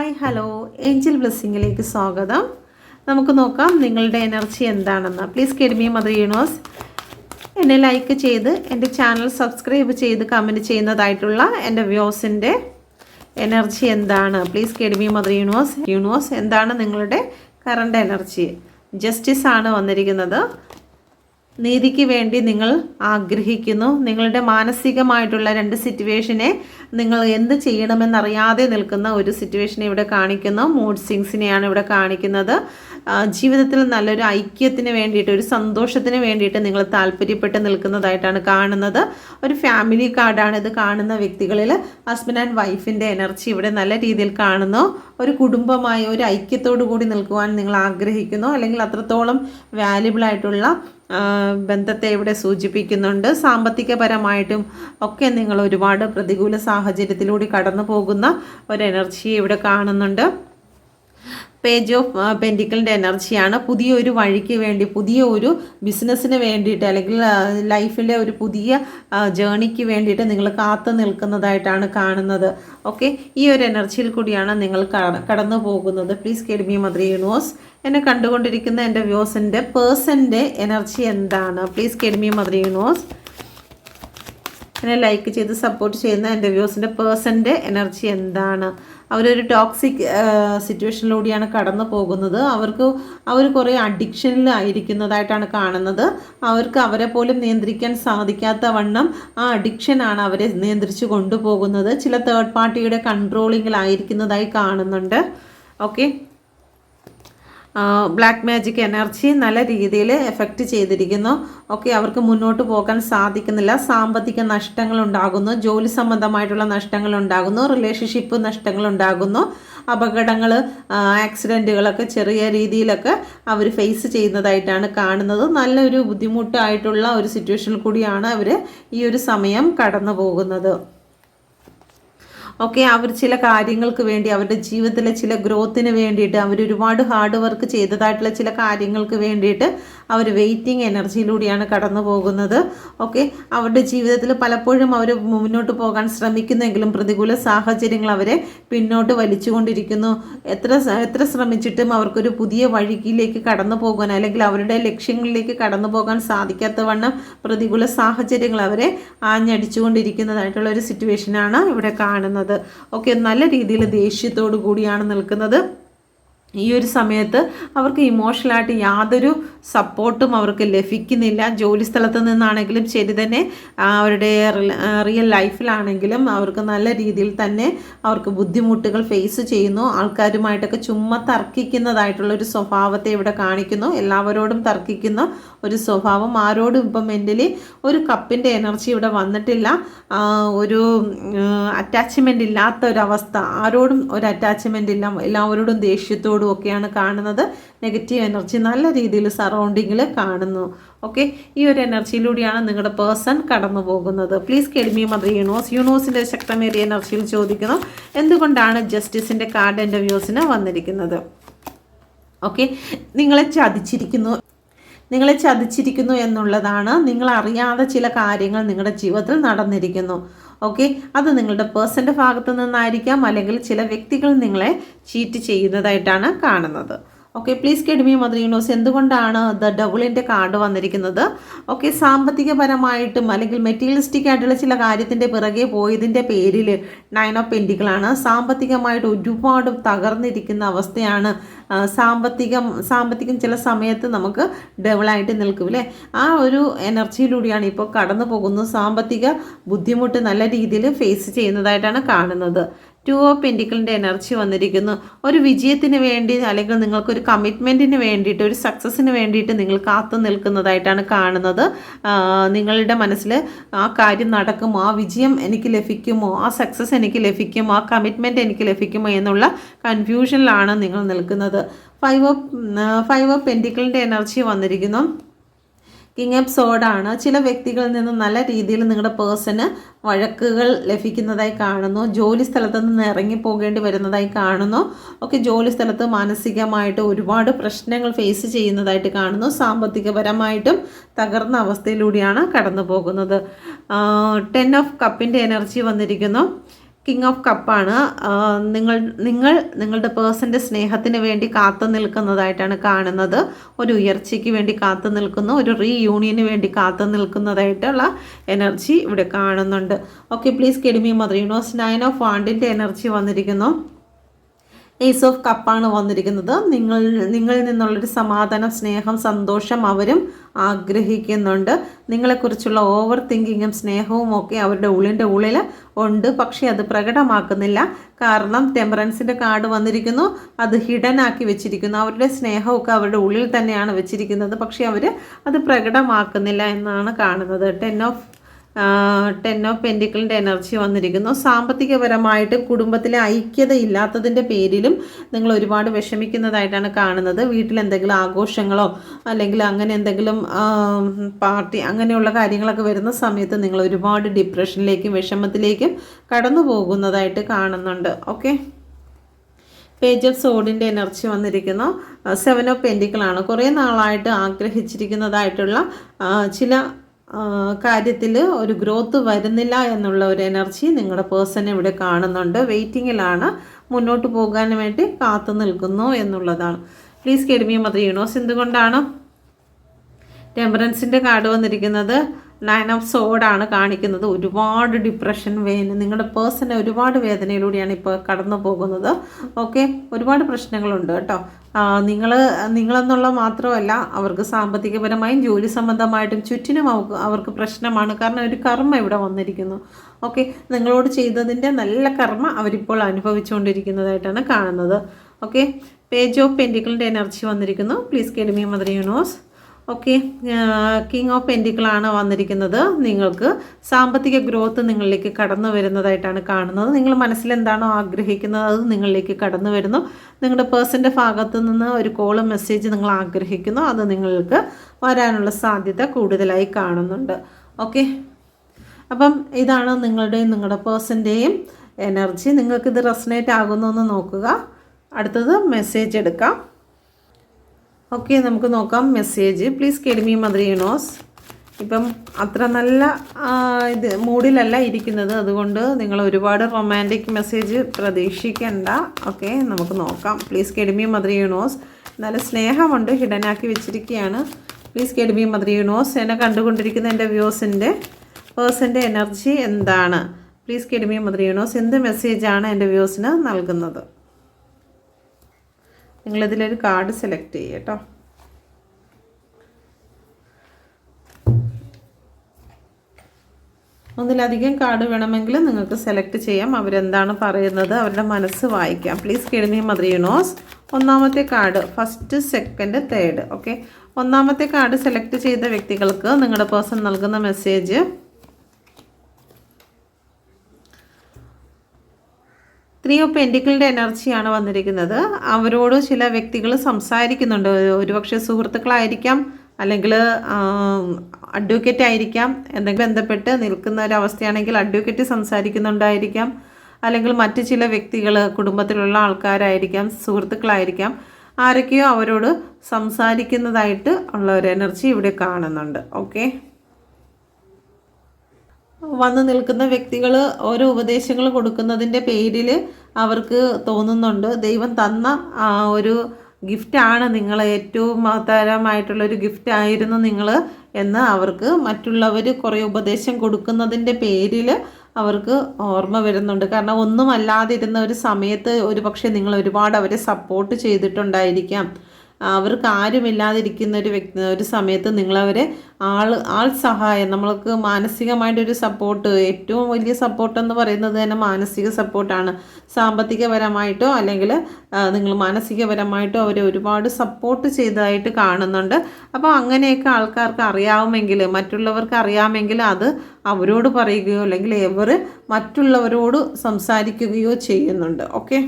Hi hello Angel ബ്ലെസ്സിങ്ങിലേക്ക് സ്വാഗതം. നമുക്ക് നോക്കാം നിങ്ങളുടെ എനർജി എന്താണെന്ന്. Please guide me mother universe എന്നെ ലൈക്ക് ചെയ്ത് എന്റെ ചാനൽ സബ്സ്ക്രൈബ് ചെയ്ത് കമന്റ് ചെയ്യുന്നതായിട്ടുള്ള എന്റെ വ്യൂസിന്റെ എനർജി എന്താണ്? Please guide me mother universe universe എന്താണ് നിങ്ങളുടെ കറണ്ട് എനർജി ജസ്റ്റിസ് ആണ് വന്നിരിക്കുന്നത്. നീതിക്ക് വേണ്ടി നിങ്ങൾ ആഗ്രഹിക്കുന്നു. നിങ്ങളുടെ മാനസികമായിട്ടുള്ള രണ്ട് സിറ്റുവേഷനെ നിങ്ങൾ എന്ത് ചെയ്യണമെന്നറിയാതെ നിൽക്കുന്ന ഒരു സിറ്റുവേഷനെ ഇവിടെ കാണിക്കുന്നു. മൂഡ് സിങ്സിനെയാണ് ഇവിടെ കാണിക്കുന്നത്. ജീവിതത്തിൽ നല്ലൊരു ഐക്യത്തിന് വേണ്ടിയിട്ട് ഒരു സന്തോഷത്തിന് വേണ്ടിയിട്ട് നിങ്ങൾ താല്പര്യപ്പെട്ട് നിൽക്കുന്നതായിട്ടാണ് കാണുന്നത്. ഒരു ഫാമിലി കാർഡാണ് ഇത് കാണുന്ന വ്യക്തികളിൽ ഹസ്ബൻഡ് ആൻഡ് വൈഫിന്റെ എനർജി ഇവിടെ നല്ല രീതിയിൽ കാണുന്നു. ഒരു കുടുംബമായി ഒരു ഐക്യത്തോടു കൂടി നിൽക്കുവാൻ നിങ്ങൾ ആഗ്രഹിക്കുന്നു. അല്ലെങ്കിൽ അത്രത്തോളം വാല്യുബിൾ ആയിട്ടുള്ള ബന്ധത്തെ ഇവിടെ സൂചിപ്പിക്കുന്നുണ്ട്. സാമ്പത്തികപരമായിട്ടും ഒക്കെ നിങ്ങൾ ഒരുപാട് പ്രതികൂല സാഹചര്യത്തിലൂടെ കടന്നു പോകുന്ന ഒരു എനർജിയെ ഇവിടെ കാണുന്നുണ്ട്. പേജ് ഓഫ് പെന്റിക്കളിന്റെ എനർജിയാണ് പുതിയൊരു വഴിക്ക് വേണ്ടി പുതിയ ഒരു ബിസിനസ്സിന് വേണ്ടിയിട്ട് അല്ലെങ്കിൽ ലൈഫിലെ ഒരു പുതിയ ജേണിക്ക് വേണ്ടിയിട്ട് നിങ്ങൾ കാത്തു നിൽക്കുന്നതായിട്ടാണ് കാണുന്നത്. ഓക്കെ ഈ ഒരു എനർജിയിൽ കൂടിയാണ് നിങ്ങൾ കട- കടന്നു പോകുന്നത്. പ്ലീസ് കെഡ്മി മദർ യൂണിവേഴ്സ് എന്നെ കണ്ടുകൊണ്ടിരിക്കുന്ന എന്റെ വ്യൂസിന്റെ പേഴ്സന്റെ എനർജി എന്താണ്? Please guide me mother universe എന്നെ ലൈക്ക് ചെയ്ത് സപ്പോർട്ട് ചെയ്യുന്ന എന്റെ വ്യൂസിന്റെ പേഴ്സന്റെ എനർജി എന്താണ്? അവരൊരു ടോക്സിക് സിറ്റുവേഷനിലൂടെയാണ് കടന്നു പോകുന്നത്. അവർക്ക് അവർ കുറേ അഡിക്ഷനിലായിരിക്കുന്നതായിട്ടാണ് കാണുന്നത്. അവർക്ക് അവരെ പോലും നിയന്ത്രിക്കാൻ സാധിക്കാത്ത വണ്ണം ആ അഡിക്ഷനാണ് അവരെ നിയന്ത്രിച്ചു കൊണ്ടുപോകുന്നത്. ചില തേർഡ് പാർട്ടിയുടെ കൺട്രോളിങ്ങിലായിരിക്കുന്നതായി കാണുന്നുണ്ട്. ഓക്കെ ബ്ലാക്ക് മാജിക് എനർജി നല്ല രീതിയിൽ എഫക്റ്റ് ചെയ്തിരിക്കുന്നു. ഓക്കെ അവർക്ക് മുന്നോട്ട് പോകാൻ സാധിക്കുന്നില്ല. സാമ്പത്തിക നഷ്ടങ്ങൾ ഉണ്ടാകുന്നു ജോലി സംബന്ധമായിട്ടുള്ള നഷ്ടങ്ങൾ ഉണ്ടാകുന്നു റിലേഷൻഷിപ്പ് നഷ്ടങ്ങൾ ഉണ്ടാകുന്നു അപകടങ്ങൾ ആക്സിഡന്റുകളൊക്കെ ചെറിയ രീതിയിലൊക്കെ അവർ ഫേസ് ചെയ്യുന്നതായിട്ടാണ് കാണുന്നത്. നല്ലൊരു ബുദ്ധിമുട്ടായിട്ടുള്ള ഒരു സിറ്റുവേഷനിൽ കൂടിയാണ് അവർ ഈ ഒരു സമയം കടന്നു പോകുന്നത് ഒക്കെ അവർ ചില കാര്യങ്ങൾക്ക് വേണ്ടി അവരുടെ ജീവിതത്തിലെ ചില ഗ്രോത്തിന് വേണ്ടിയിട്ട് അവർ ഒരുപാട് ഹാർഡ് വർക്ക് ചെയ്തതായിട്ടുള്ള ചില കാര്യങ്ങൾക്ക് വേണ്ടിയിട്ട് അവർ വെയിറ്റിംഗ് എനർജിയിലൂടെയാണ് കടന്നു പോകുന്നത്. ഓക്കെ അവരുടെ ജീവിതത്തിൽ പലപ്പോഴും അവർ മുന്നോട്ട് പോകാൻ ശ്രമിക്കുന്നെങ്കിലും പ്രതികൂല സാഹചര്യങ്ങൾ അവരെ പിന്നോട്ട് വലിച്ചുകൊണ്ടിരിക്കുന്നു. എത്ര എത്ര ശ്രമിച്ചിട്ടും അവർക്കൊരു പുതിയ വഴിയിലേക്ക് കടന്നു പോകാൻ അല്ലെങ്കിൽ അവരുടെ ലക്ഷ്യങ്ങളിലേക്ക് കടന്നു പോകാൻ സാധിക്കാത്ത വണ്ണം പ്രതികൂല സാഹചര്യങ്ങൾ അവരെ ആഞ്ഞടിച്ചുകൊണ്ടിരിക്കുന്നതായിട്ടുള്ള ഒരു സിറ്റുവേഷനാണ് ഇവിടെ കാണുന്നത്. ഓക്കെ നല്ല രീതിയിൽ ദേഷ്യത്തോടു കൂടിയാണ് നിൽക്കുന്നത്. ഈ ഒരു സമയത്ത് അവർക്ക് ഇമോഷണലായിട്ട് യാതൊരു സപ്പോർട്ടും അവർക്ക് ലഭിക്കുന്നില്ല. ജോലി സ്ഥലത്ത് നിന്നാണെങ്കിലും ശരി തന്നെ അവരുടെ റിയൽ ലൈഫിലാണെങ്കിലും അവർക്ക് നല്ല രീതിയിൽ തന്നെ അവർക്ക് ബുദ്ധിമുട്ടുകൾ ഫേസ് ചെയ്യുന്നു. ആൾക്കാരുമായിട്ടൊക്കെ ചുമ്മാ തർക്കിക്കുന്നതായിട്ടുള്ള ഒരു സ്വഭാവത്തെ ഇവിടെ കാണിക്കുന്നു. എല്ലാവരോടും തർക്കിക്കുന്ന ഒരു സ്വഭാവം. ആരോടും ഇപ്പം മെന്റലി ഒരു കപ്പിന്റെ എനർജി ഇവിടെ വന്നിട്ടില്ല. ഒരു അറ്റാച്ച്മെന്റ് ഇല്ലാത്ത ഒരവസ്ഥ ആരോടും ഒരു അറ്റാച്ച്മെന്റ് ഇല്ല. എല്ലാവരോടും ദേഷ്യത്തോടും ഒക്കെയാണ് കാണുന്നത്. നെഗറ്റീവ് എനർജി നല്ല രീതിയിൽ സറൗണ്ടിങ്ങിൽ കാണുന്നു. ഓക്കെ ഈ ഒരു എനർജിയിലൂടെയാണ് നിങ്ങളുടെ പേഴ്സൺ കടന്നു പോകുന്നത്. പ്ലീസ് കെഡ്മി മദർ യൂണോസ് യൂണോസിന്റെ ശക്തമേറിയ എനർജിയിൽ ചോദിക്കുന്നു എന്തുകൊണ്ടാണ് ജസ്റ്റിസിന്റെ കാർഡ് എന്റെ വ്യൂസിന് വന്നിരിക്കുന്നത്? ഓക്കെ നിങ്ങളെ ചതിച്ചിരിക്കുന്നു. നിങ്ങളെ ചതിച്ചിരിക്കുന്നു എന്നുള്ളതാണ് നിങ്ങൾ അറിയാതെ ചില കാര്യങ്ങൾ നിങ്ങളുടെ ജീവിതത്തിൽ നടന്നിരിക്കുന്നു. ഓക്കെ അത് നിങ്ങളുടെ പേഴ്സന്റെ ഭാഗത്തു നിന്നായിരിക്കാം അല്ലെങ്കിൽ ചില വ്യക്തികൾ നിങ്ങളെ ചീറ്റ് ചെയ്യുന്നതായിട്ടാണ് കാണുന്നത്. Okay please guide me mother universe എന്തുകൊണ്ടാണ് ദ ഡബിളിന്റെ കാർഡ് വന്നിരിക്കുന്നത്? ഓക്കെ സാമ്പത്തികപരമായിട്ടും അല്ലെങ്കിൽ മെറ്റീരിയലിസ്റ്റിക് ആയിട്ടുള്ള ചില കാര്യത്തിന്റെ പിറകെ പോയതിന്റെ പേരിൽ നയൻ ഓഫ് പെന്റികളാണ് സാമ്പത്തികമായിട്ട് ഒരുപാട് തകർന്നിരിക്കുന്ന അവസ്ഥയാണ് സാമ്പത്തികം സാമ്പത്തികം ചില സമയത്ത് നമുക്ക് ഡബിളായിട്ട് നിൽക്കും അല്ലേ ആ ഒരു എനർജിയിലൂടെയാണ് ഇപ്പോൾ കടന്നു പോകുന്നത് സാമ്പത്തിക ബുദ്ധിമുട്ട് നല്ല രീതിയിൽ ഫേസ് ചെയ്യുന്നതായിട്ടാണ് കാണുന്നത്. ടു ഓഫ് പെന്റിക്കിളിന്റെ എനർജി വന്നിരിക്കുന്നു. ഒരു വിജയത്തിന് വേണ്ടി അല്ലെങ്കിൽ നിങ്ങൾക്കൊരു കമ്മിറ്റ്മെന്റിന് വേണ്ടിയിട്ട് ഒരു സക്സസ്സിന് വേണ്ടിയിട്ട് നിങ്ങൾ കാത്തു നിൽക്കുന്നതായിട്ടാണ് കാണുന്നത്. നിങ്ങളുടെ മനസ്സിൽ ആ കാര്യം നടക്കുമോ? ആ വിജയം എനിക്ക് ലഭിക്കുമോ? ആ സക്സസ് എനിക്ക് ലഭിക്കുമോ? ആ കമ്മിറ്റ്മെന്റ് എനിക്ക് ലഭിക്കുമോ? എന്നുള്ള കൺഫ്യൂഷനിലാണ് നിങ്ങൾ നിൽക്കുന്നത്. ഫൈവ് ഓഫ് ഫൈവ് ഓഫ് പെന്റിക്കിളിന്റെ എനർജി വന്നിരിക്കുന്നു. കിങ് സോഡാണ് ചില വ്യക്തികളിൽ നിന്ന് നല്ല രീതിയിൽ നിങ്ങളുടെ പേഴ്സണ് വഴക്കുകൾ ലഭിക്കുന്നതായി കാണുന്നു. ജോലി സ്ഥലത്ത് നിന്ന് ഇറങ്ങി പോകേണ്ടി വരുന്നതായി കാണുന്നു. ഒക്കെ ജോലി സ്ഥലത്ത് മാനസികമായിട്ട് ഒരുപാട് പ്രശ്നങ്ങൾ ഫേസ് ചെയ്യുന്നതായിട്ട് കാണുന്നു. സാമ്പത്തികപരമായിട്ടും തകർന്ന അവസ്ഥയിലൂടെയാണ് കടന്നു പോകുന്നത് ടെൻ ഓഫ് കപ്പിന്റെ എനർജി വന്നിരിക്കുന്നു. കിങ് ഓഫ് കപ്പാണ് നിങ്ങൾ നിങ്ങൾ നിങ്ങളുടെ പേഴ്സന്റെ സ്നേഹത്തിന് വേണ്ടി കാത്തു നിൽക്കുന്നതായിട്ടാണ് കാണുന്നത്. ഒരു ഉയർച്ചയ്ക്ക് വേണ്ടി കാത്തു നിൽക്കുന്നു ഒരു റീയൂണിയന് വേണ്ടി കാത്തു നിൽക്കുന്നതായിട്ടുള്ള എനർജി ഇവിടെ കാണുന്നുണ്ട്. Okay please guide me mother universe nine of വാണ്ടിന്റെ energy വന്നിരിക്കുന്നു. ഏസ് ഓഫ് കപ്പാണ് വന്നിരിക്കുന്നത്. നിങ്ങൾ നിങ്ങളിൽ നിന്നുള്ളൊരു സമാധാനം സ്നേഹം സന്തോഷം അവരും ആഗ്രഹിക്കുന്നുണ്ട്. നിങ്ങളെക്കുറിച്ചുള്ള ഓവർ തിങ്കിങ്ങും സ്നേഹവും ഒക്കെ അവരുടെ ഉള്ളിന്റെ ഉള്ളിൽ ഉണ്ട്. പക്ഷേ അത് പ്രകടമാക്കുന്നില്ല. കാരണം ടെമ്പറൻസിന്റെ കാർഡ് വന്നിരിക്കുന്നു. അത് ഹിഡൻ ആക്കി വെച്ചിരിക്കുന്നു. അവരുടെ സ്നേഹമൊക്കെ അവരുടെ ഉള്ളിൽ തന്നെയാണ് വെച്ചിരിക്കുന്നത്. പക്ഷേ അവർ അത് പ്രകടമാക്കുന്നില്ല എന്നാണ് കാണുന്നത്. ടെൻ ഓഫ് ടെൻ ഓഫ് പെന്റിക്കിളിന്റെ എനർജി വന്നിരിക്കുന്നു. സാമ്പത്തികപരമായിട്ട് കുടുംബത്തിലെ ഐക്യത ഇല്ലാത്തതിന്റെ പേരിലും നിങ്ങൾ ഒരുപാട് വിഷമിക്കുന്നതായിട്ടാണ് കാണുന്നത്. വീട്ടിൽ എന്തെങ്കിലും ആഘോഷങ്ങളോ അല്ലെങ്കിൽ അങ്ങനെ എന്തെങ്കിലും പാർട്ടി അങ്ങനെയുള്ള കാര്യങ്ങളൊക്കെ വരുന്ന സമയത്ത് നിങ്ങൾ ഒരുപാട് ഡിപ്രഷനിലേക്കും വിഷമത്തിലേക്കും കടന്നു പോകുന്നതായിട്ട് കാണുന്നുണ്ട്. ഓക്കെ പേജ് ഓഫ് സോഡിന്റെ എനർജി വന്നിരിക്കുന്നു. സെവൻ ഓഫ് പെന്റിക്കിളാണ് കുറേ നാളായിട്ട് ആഗ്രഹിച്ചിരിക്കുന്നതായിട്ടുള്ള ചില കാര്യത്തിൽ ഒരു ഗ്രോത്ത് വരുന്നില്ല എന്നുള്ള ഒരു എനർജി നിങ്ങളുടെ പേഴ്സൺ ഇവിടെ കാണുന്നുണ്ട്. വെയിറ്റിങ്ങിലാണ് മുന്നോട്ട് പോകാൻ വേണ്ടി കാത്തു നിൽക്കുന്നു എന്നുള്ളതാണ്. പ്ലീസ് കെഡിമി മദർ യൂണോസ് എന്തുകൊണ്ടാണ്? ടെമ്പറൻസിന്റെ കാർഡ് വന്നിരിക്കുന്നത്. നയൻ ഓഫ് സോഡാണ് കാണിക്കുന്നത്. ഒരുപാട് ഡിപ്രഷൻ വേദന നിങ്ങളുടെ പേഴ്സണൽ ഒരുപാട് വേദനയിലൂടെയാണ് ഇപ്പോൾ കടന്നു പോകുന്നത്. ഓക്കെ ഒരുപാട് പ്രശ്നങ്ങളുണ്ട് കേട്ടോ. നിങ്ങൾ നിങ്ങളെന്നുള്ള മാത്രമല്ല അവർക്ക് സാമ്പത്തികപരമായും ജോലി സംബന്ധമായിട്ടും ചുറ്റിനും അവർക്ക് അവർക്ക് പ്രശ്നമാണ്. കാരണം ഒരു കർമ്മ ഇവിടെ വന്നിരിക്കുന്നു. ഓക്കെ നിങ്ങളോട് ചെയ്തതിന്റെ നല്ല കർമ്മ അവരിപ്പോൾ അനുഭവിച്ചുകൊണ്ടിരിക്കുന്നതായിട്ടാണ് കാണുന്നത്. ഓക്കെ പേജ് ഓഫ് പെന്റിക്കിളിന്റെ എനർജി വന്നിരിക്കുന്നു. Please guide me mother universe okay king of പെന്റിക്കിളാണ് വന്നിരിക്കുന്നത്. നിങ്ങൾക്ക് സാമ്പത്തിക ഗ്രോത്ത് നിങ്ങളിലേക്ക് കടന്നു വരുന്നതായിട്ടാണ് കാണുന്നത്. നിങ്ങൾ മനസ്സിൽ എന്താണോ ആഗ്രഹിക്കുന്നത്? അത് നിങ്ങളിലേക്ക് കടന്നു വരുന്നു. നിങ്ങളുടെ പേഴ്സന്റെ ഭാഗത്തു നിന്ന് ഒരു കോളും മെസ്സേജ് നിങ്ങൾ ആഗ്രഹിക്കുന്നു. അത് നിങ്ങൾക്ക് വരാനുള്ള സാധ്യത കൂടുതലായി കാണുന്നുണ്ട്. ഓക്കെ അപ്പം ഇതാണ് നിങ്ങളുടെയും നിങ്ങളുടെ പേഴ്സന്റെയും എനർജി നിങ്ങൾക്കിത് റെസനേറ്റ് ആകുന്നു എന്ന് നോക്കുക. അടുത്തത് മെസ്സേജ് എടുക്കാം. ഓക്കെ നമുക്ക് നോക്കാം. Message please guide me mother universe ഇപ്പം അത്ര നല്ല ഇത് മൂഡിലല്ല ഇരിക്കുന്നത്. അതുകൊണ്ട് നിങ്ങൾ ഒരുപാട് റൊമാന്റിക് മെസ്സേജ് പ്രതീക്ഷിക്കേണ്ട. ഓക്കെ നമുക്ക് നോക്കാം. പ്ലീസ് കെഡിമി മദർ യൂണോസ് നല്ല സ്നേഹമുണ്ട്. ഹിഡനാക്കി വെച്ചിരിക്കുകയാണ്. പ്ലീസ് കെഡിമി മദർ യൂണോസ് എന്നെ കണ്ടുകൊണ്ടിരിക്കുന്ന എന്റെ വ്യൂസിന്റെ പേഴ്സന്റെ എനർജി എന്താണ്? Please guide me mother universe എന്ത് മെസ്സേജാണ് എന്റെ വ്യൂസിന് നൽകുന്നത്? നിങ്ങളിതിലൊരു കാർഡ് സെലക്ട് ചെയ്യുക കേട്ടോ. ഒന്നിലധികം കാർഡ് വേണമെങ്കിൽ നിങ്ങൾക്ക് സെലക്ട് ചെയ്യാം. അവരെന്താണ് പറയുന്നത്? അവരുടെ മനസ്സ് വായിക്കാം. Please guide me mother universe ഒന്നാമത്തെ card first second third okay ഒന്നാമത്തെ കാർഡ് സെലക്ട് ചെയ്ത വ്യക്തികൾക്ക് നിങ്ങളുടെ പേഴ്സൺ നൽകുന്ന മെസ്സേജ് ത്രീ ഓഫ് എനർജിയാണ് വന്നിരിക്കുന്നത്. അവരോട് ചില വ്യക്തികൾ സംസാരിക്കുന്നുണ്ട്. ഒരുപക്ഷെ സുഹൃത്തുക്കളായിരിക്കാം അല്ലെങ്കിൽ അഡ്വക്കേറ്റ് ആയിരിക്കാം. എന്തെങ്കിലും ബന്ധപ്പെട്ട് നിൽക്കുന്ന ഒരവസ്ഥയാണെങ്കിൽ അഡ്വക്കേറ്റ് സംസാരിക്കുന്നുണ്ടായിരിക്കാം. അല്ലെങ്കിൽ മറ്റ് ചില വ്യക്തികൾ കുടുംബത്തിലുള്ള ആൾക്കാരായിരിക്കാം സുഹൃത്തുക്കളായിരിക്കാം. ആരൊക്കെയോ അവരോട് സംസാരിക്കുന്നതായിട്ട് ഉള്ള ഒരു എനർജി ഇവിടെ കാണുന്നുണ്ട്. ഓക്കെ വന്ന് നിൽക്കുന്ന വ്യക്തികൾ ഓരോ ഉപദേശങ്ങൾ കൊടുക്കുന്നതിന്റെ പേരിൽ അവർക്ക് തോന്നുന്നുണ്ട്. ദൈവം തന്ന ഒരു ഗിഫ്റ്റാണ് നിങ്ങൾ ഏറ്റവും മഹത്തരമായിട്ടുള്ളൊരു ഗിഫ്റ്റ് ആയിരുന്നു നിങ്ങൾ എന്ന് അവർക്ക് മറ്റുള്ളവർ കുറേ ഉപദേശം കൊടുക്കുന്നതിന്റെ പേരിൽ അവർക്ക് ഓർമ്മ വരുന്നുണ്ട്. കാരണം ഒന്നുമല്ലാതിരുന്ന ഒരു സമയത്ത് ഒരു പക്ഷേ നിങ്ങൾ ഒരുപാട് അവരെ സപ്പോർട്ട് ചെയ്തിട്ടുണ്ടായിരിക്കാം. അവർക്ക് ആരുമില്ലാതിരിക്കുന്ന ഒരു വ്യക്തി ഒരു സമയത്ത് നിങ്ങളവരെ ആൾ ആൾ സഹായം നമ്മൾക്ക് മാനസികമായിട്ട് ഒരു സപ്പോർട്ട് ഏറ്റവും വലിയ സപ്പോർട്ട് എന്ന് പറയുന്നത് തന്നെ മാനസിക സപ്പോർട്ടാണ് സാമ്പത്തികപരമായിട്ടോ അല്ലെങ്കിൽ നിങ്ങൾ മാനസികപരമായിട്ടോ അവരെ ഒരുപാട് സപ്പോർട്ട് ചെയ്തതായിട്ട് കാണുന്നുണ്ട്. അപ്പോൾ അങ്ങനെയൊക്കെ ആൾക്കാർക്ക് അറിയാവുമെങ്കിൽ മറ്റുള്ളവർക്ക് അറിയാമെങ്കിൽ അത് അവരോട് പറയുകയോ അല്ലെങ്കിൽ ഇവർ മറ്റുള്ളവരോട് സംസാരിക്കുകയോ ചെയ്യുന്നുണ്ട്. ഓക്കെ?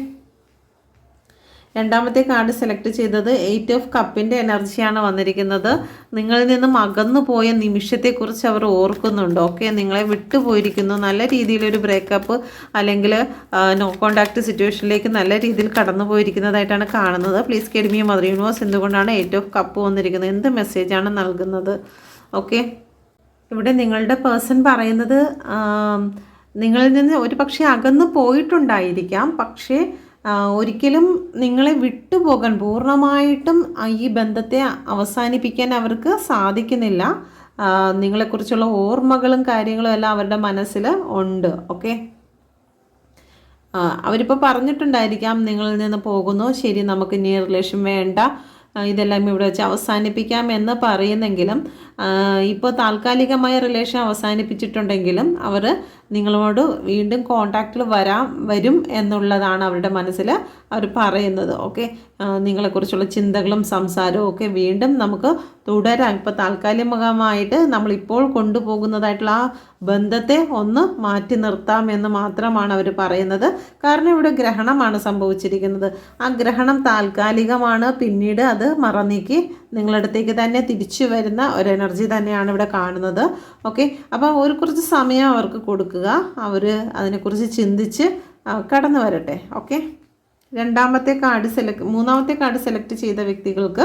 രണ്ടാമത്തെ കാർഡ് സെലക്ട് ചെയ്തത് എയ്റ്റ് ഓഫ് കപ്പിന്റെ എനർജിയാണ് വന്നിരിക്കുന്നത്. നിങ്ങളിൽ നിന്നും അകന്നു പോയ നിമിഷത്തെക്കുറിച്ച് അവർ ഓർക്കുന്നുണ്ട്. ഓക്കെ നിങ്ങളെ വിട്ടുപോയിരിക്കുന്നു നല്ല രീതിയിലൊരു ബ്രേക്കപ്പ് അല്ലെങ്കിൽ നോ കോണ്ടാക്ട് സിറ്റുവേഷനിലേക്ക് നല്ല രീതിയിൽ കടന്നു പോയിരിക്കുന്നതായിട്ടാണ് കാണുന്നത്. Please guide me mother universe എന്തുകൊണ്ടാണ് എയ്റ്റ് ഓഫ് കപ്പ് വന്നിരിക്കുന്നത്? എന്ത് മെസ്സേജാണ് നൽകുന്നത്? ഓക്കെ ഇവിടെ നിങ്ങളുടെ പേഴ്സൺ പറയുന്നത് നിങ്ങളിൽ നിന്ന് ഒരു പക്ഷേ അകന്നു പോയിട്ടുണ്ടായിരിക്കാം. പക്ഷേ ഒരിക്കലും നിങ്ങളെ വിട്ടുപോകാൻ പൂർണമായിട്ടും ഈ ബന്ധത്തെ അവസാനിപ്പിക്കാൻ അവർക്ക് സാധിക്കുന്നില്ല. നിങ്ങളെക്കുറിച്ചുള്ള ഓർമ്മകളും കാര്യങ്ങളും എല്ലാം അവരുടെ മനസ്സിൽ ഉണ്ട് ഓക്കെ? അവരിപ്പോൾ പറഞ്ഞിട്ടുണ്ടായിരിക്കാം നിങ്ങളിൽ നിന്ന് പോകുന്നു ശരി നമുക്ക് ഇനി റിലേഷൻ വേണ്ട. ഇതെല്ലാം ഇവിടെ വെച്ച് അവസാനിപ്പിക്കാം എന്ന് പറയുന്നെങ്കിലും ഇപ്പോൾ താൽക്കാലികമായ റിലേഷൻ അവസാനിപ്പിച്ചിട്ടുണ്ടെങ്കിലും അവർ നിങ്ങളോട് വീണ്ടും കോണ്ടാക്റ്റിൽ വരാം വരും എന്നുള്ളതാണ് അവരുടെ മനസ്സിൽ അവർ പറയുന്നത് ഓക്കെ? നിങ്ങളെക്കുറിച്ചുള്ള ചിന്തകളും സംസാരവും ഒക്കെ വീണ്ടും നമുക്ക് തുടരാം. ഇപ്പോൾ താൽക്കാലികമായിട്ട് നമ്മളിപ്പോൾ കൊണ്ടുപോകുന്നതായിട്ടുള്ള ആ ബന്ധത്തെ ഒന്ന് മാറ്റി നിർത്താം എന്ന് മാത്രമാണ് അവർ പറയുന്നത്. കാരണം ഇവിടെ ഗ്രഹണമാണ് സംഭവിച്ചിരിക്കുന്നത്. ആ ഗ്രഹണം താൽക്കാലികമാണ്. പിന്നീട് അത് മറന്നീക്കി നിങ്ങളടുത്തേക്ക് തന്നെ തിരിച്ചു വരുന്ന ഒരു എനർജി തന്നെയാണ് ഇവിടെ കാണുന്നത്. ഓക്കെ? അപ്പോൾ ഒരു കുറച്ച് സമയം അവർക്ക് കൊടുക്കുക. അവർ അതിനെക്കുറിച്ച് ചിന്തിച്ച് കടന്നു വരട്ടെ. ഓക്കെ? രണ്ടാമത്തെ കാർഡ് സെലക്ട് മൂന്നാമത്തെ കാർഡ് സെലക്ട് ചെയ്ത വ്യക്തികൾക്ക്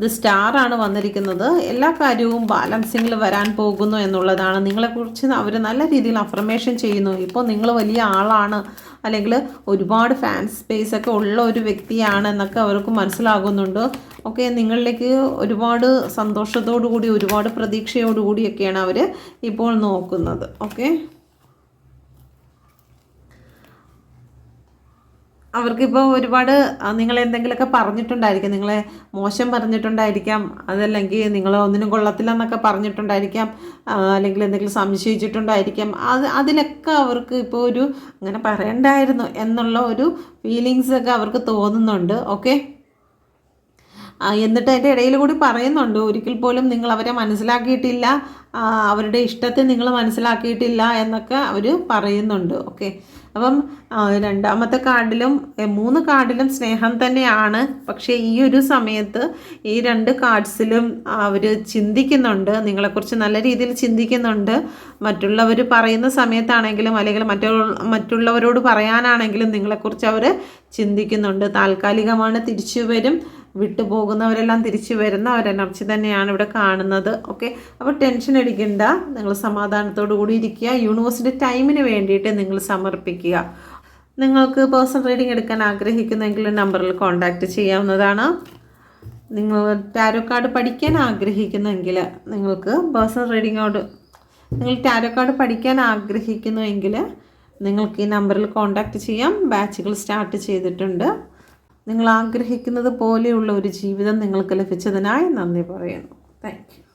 ഇത് സ്റ്റാർ ആണ് വന്നിരിക്കുന്നത്. എല്ലാ കാര്യവും ബാലൻസിങ്ങിൽ വരാൻ പോകുന്നു എന്നുള്ളതാണ്. നിങ്ങളെക്കുറിച്ച് അവർ നല്ല രീതിയിൽ അഫർമേഷൻ ചെയ്യുന്നു. ഇപ്പോൾ നിങ്ങൾ വലിയ ആളാണ്. അല്ലെങ്കിൽ ഒരുപാട് ഫാൻസ് സ്പേസ് ഒക്കെ ഉള്ള ഒരു വ്യക്തിയാണ് എന്നൊക്കെ അവർക്ക് മനസ്സിലാകുന്നുണ്ട്. ഓക്കെ നിങ്ങളിലേക്ക് ഒരുപാട് സന്തോഷത്തോടു കൂടി ഒരുപാട് പ്രതീക്ഷയോടുകൂടിയൊക്കെയാണ് അവർ ഇപ്പോൾ നോക്കുന്നത്. ഓക്കെ? അവർക്കിപ്പോൾ ഒരുപാട് നിങ്ങൾ എന്തെങ്കിലുമൊക്കെ പറഞ്ഞിട്ടുണ്ടായിരിക്കാം. നിങ്ങളെ മോശം പറഞ്ഞിട്ടുണ്ടായിരിക്കാം. അതല്ലെങ്കിൽ നിങ്ങൾ ഒന്നിനും കൊള്ളത്തില്ല എന്നൊക്കെ പറഞ്ഞിട്ടുണ്ടായിരിക്കാം അല്ലെങ്കിൽ എന്തെങ്കിലും സംശയിച്ചിട്ടുണ്ടായിരിക്കാം. അത് അതിലൊക്കെ അവർക്ക് ഇപ്പോൾ ഒരു അങ്ങനെ പറയണ്ടായിരുന്നു എന്നുള്ള ഒരു ഫീലിങ്സ് ഒക്കെ അവർക്ക് തോന്നുന്നുണ്ട്. ഓക്കെ എന്നിട്ട് അതിന്റെ ഇടയിൽ കൂടി പറയുന്നുണ്ട് ഒരിക്കൽ പോലും നിങ്ങൾ അവരെ മനസ്സിലാക്കിയിട്ടില്ല. അവരുടെ ഇഷ്ടത്തെ നിങ്ങൾ മനസ്സിലാക്കിയിട്ടില്ല എന്നൊക്കെ അവർ പറയുന്നുണ്ട്. ഓക്കെ അപ്പം രണ്ടാമത്തെ കാർഡിലും മൂന്ന് കാർഡിലും സ്നേഹം തന്നെയാണ്. പക്ഷേ ഈ ഒരു സമയത്ത് ഈ രണ്ട് കാർഡ്സിലും അവർ ചിന്തിക്കുന്നുണ്ട്. നിങ്ങളെക്കുറിച്ച് നല്ല രീതിയിൽ ചിന്തിക്കുന്നുണ്ട്. മറ്റുള്ളവർ പറയുന്ന സമയത്താണെങ്കിലും അല്ലെങ്കിൽ മറ്റു മറ്റുള്ളവരോട് പറയാനാണെങ്കിലും നിങ്ങളെക്കുറിച്ച് അവർ ചിന്തിക്കുന്നുണ്ട്. താൽക്കാലികമാണ് തിരിച്ചു വരും. വിട്ടുപോകുന്നവരെല്ലാം തിരിച്ചു വരുന്ന ഒരു എനർജി തന്നെയാണ് ഇവിടെ കാണുന്നത്. ഓക്കെ? അപ്പോൾ ടെൻഷൻ അടിക്കണ്ട. നിങ്ങൾ സമാധാനത്തോടു കൂടി ഇരിക്കുക. യൂണിവേഴ്സിന്റെ ടൈമിന് വേണ്ടിയിട്ട് നിങ്ങൾ സമർപ്പിക്കുക. നിങ്ങൾക്ക് പേഴ്സണൽ റീഡിംഗ് എടുക്കാൻ ആഗ്രഹിക്കുന്നെങ്കിൽ നമ്പറിൽ കോൺടാക്റ്റ് ചെയ്യാവുന്നതാണ്. നിങ്ങൾ ടാരോ കാർഡ് പഠിക്കാൻ ആഗ്രഹിക്കുന്നെങ്കിൽ നിങ്ങൾക്ക് പേഴ്സണൽ റീഡിങ്ങോട് നിങ്ങൾ ടാരോ കാർഡ് പഠിക്കാൻ ആഗ്രഹിക്കുന്നുവെങ്കിൽ നിങ്ങൾക്ക് ഈ നമ്പറിൽ കോൺടാക്റ്റ് ചെയ്യാം. ബാച്ചുകൾ സ്റ്റാർട്ട് ചെയ്തിട്ടുണ്ട്. നിങ്ങൾ ആഗ്രഹിക്കുന്നത് പോലെയുള്ള ഒരു ജീവിതം നിങ്ങൾക്ക് ലഭിച്ചതിനായി നന്ദി പറയുന്നു. താങ്ക്